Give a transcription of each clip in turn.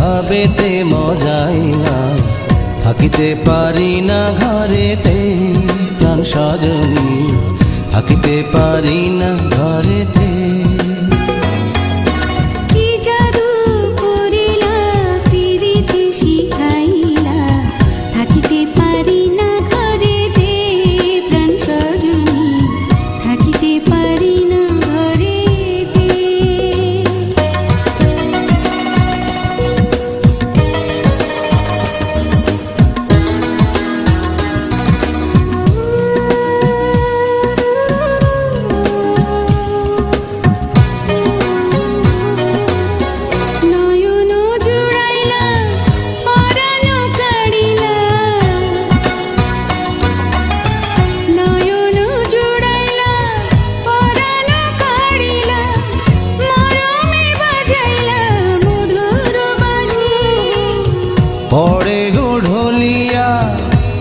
ভাবেতে মজাই না থাকিতে পারি না ঘরেতে প্রাণ সজনী থাকিতে পারি না ঘরেতে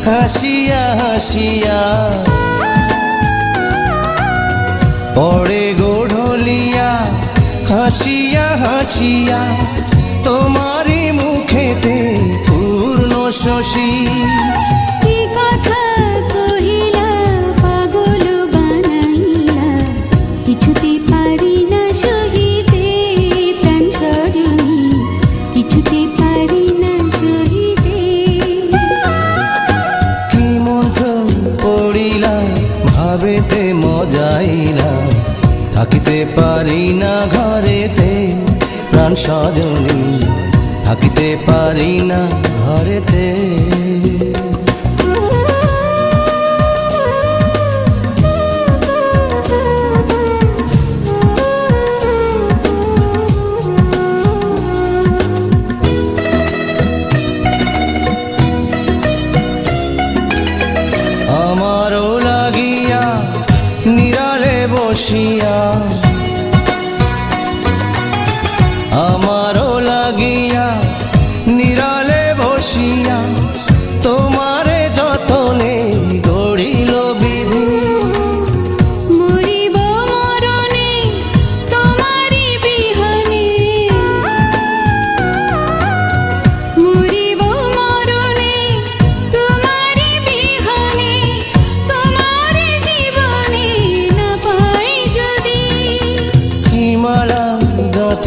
হাসিয়া হাসিয়া। পড়ে গোঢলিয়া হাসিয়া হাসিয়া তোমারই মুখেতে পূর্ণ শশী। কথা? মজাইলাম থাকিতে পারি না ঘরেতে প্রাণ সজনী থাকিতে পারি না ঘরেতে। বসিয়া আমারও লাগিয়া নিরালে বসিয়া তোমারে যতনে গড়িল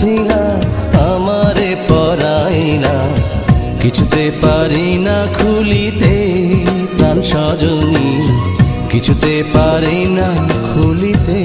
গাথিলা আমারে পরাইলা। কিছুতে পারি না খুলিতে প্রাণ সজনী। কিছুতে পারি না খুলিতে।